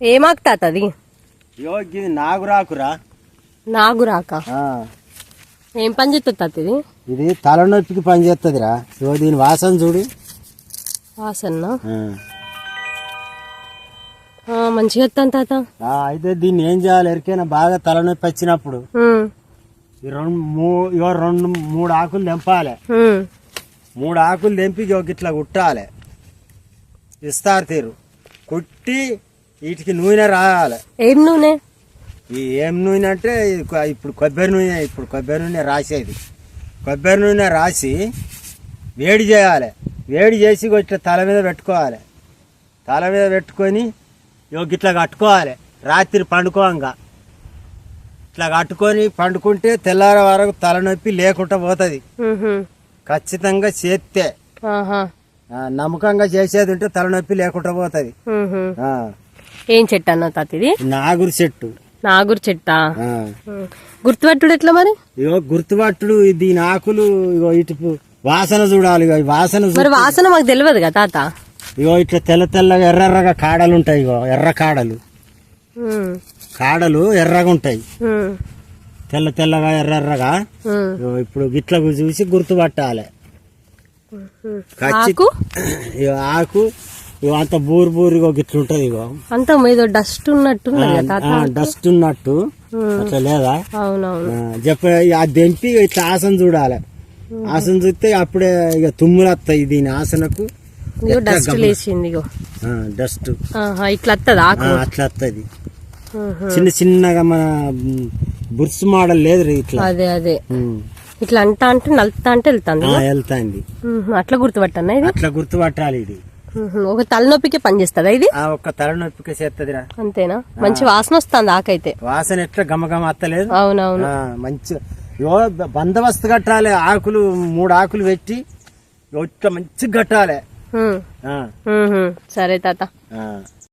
ఏమాకు తాత అది ఇది నాగురాకురా. నాగురాక? ఏం పని చేస్తుంది తాత ఇది ఇది తలనొప్పికి పని చేస్తుందిరా ఇగో దీని వాసన చూడు. ఆ, మంచిగా వస్తాను తాత. అయితే దీన్ని ఏం చేయాలి? ఎరికైనా బాగా తలనొప్పి వచ్చినప్పుడు రెండు మూ ఇగో రెండు మూడు ఆకులు తెంపాలి. మూడు ఆకులు తెంపి ఇగో గిట్లా కుట్టాలి. ఇస్తారు తీరు. కుట్టి వీటికి నూనె రాయాలి ఏం నూనె? ఈ ఏం నూనె అంటే ఇప్పుడు కొబ్బరి నూనె ఇప్పుడు కొబ్బరి నూనె రాసేది. కొబ్బరి నూనె రాసి వేడి చేయాలి. వేడి చేసి ఇట్లా తల మీద పెట్టుకోవాలి. తల మీద పెట్టుకొని ఇట్లా కట్టుకోవాలి. రాత్రి పండుకోంగా. ఇట్లా కట్టుకొని పండుకుంటే తెల్లార వరకు తలనొప్పి లేకుండా పోతుంది. ఖచ్చితంగా చేస్తే నమ్మకంగా చేసేది ఉంటే తలనొప్పి లేకుండా పోతుంది. ఏం చెట్టు అన్న తాత ఇది నాగురు చెట్టు. నాగురు చెట్టా. గుర్తుపట్టుడు ఎట్లా మరి? ఇగో గుర్తుపట్టుడు దీని ఆకులు ఇగో ఇటు వాసన చూడాలి ఇగో ఈ వాసన చూ- మరి వాసన మాకు తెలియదు కదా తాత? ఇగో ఇట్లా తెల్ల తెల్లగా ఎర్రెర్రగా కాడలు ఉంటాయి ఇగో ఎర్ర కాడలు. ఉమ్, కాడలు ఎర్రగా ఉంటాయి ఉమ్, తెల్ల తెల్లగా ఎర్రెర్రగా ఉమ్, ఇగో ఇప్పుడు గిట్ల చూసి గుర్తుపట్టాలి. ఉమ్. ఖచ్చి- ఆకు? ఇగో ఆకు అంత బూరు బూరుగా గిట్ల ఉంటది ఇగో. అంతా ఏదో డస్ట్ తాత? డస్ట్ ఉన్నట్టు. అట్లా లేదా? చెప్ప ఆ దెంపి ఇట్లా ఆసన చూడాలి. ఆసన చూస్తే అప్పుడే ఇక తుమ్ములు వస్తాయి దీని ఆసనకు. డస్ట్ లేచింది డస్ట్. ఇట్లా వస్తుంది అట్లా వస్తుంది. చిన్న చిన్నగా మన బుర్స్ మోడల్ లేదు ఇట్లా. అదే అదే. ఇట్లా అంటా అంటే నలుతా అంటే వెళ్తాంది ఆ, వెళ్తాంది. అట్లా గుర్తుపట్టన్నా ఇది? అట్లా గుర్తుపట్టాలి ఇది. ఒక తలనొప్పికి పని చేస్తుందా ఇది? ఆ ఒక్క తలనొప్పికి చేస్తుందిరా అంతేనా? మంచి వాసన వస్తుంది ఆకైతే? వాసన ఎట్లా గమగమ అత్తలేదు. అవునవును. మంచి బందోబస్తు కట్టాలి ఆకులు మూడు ఆకులు పెట్టి ఇట్లా మంచిగా కట్టాలి. సరే తాత.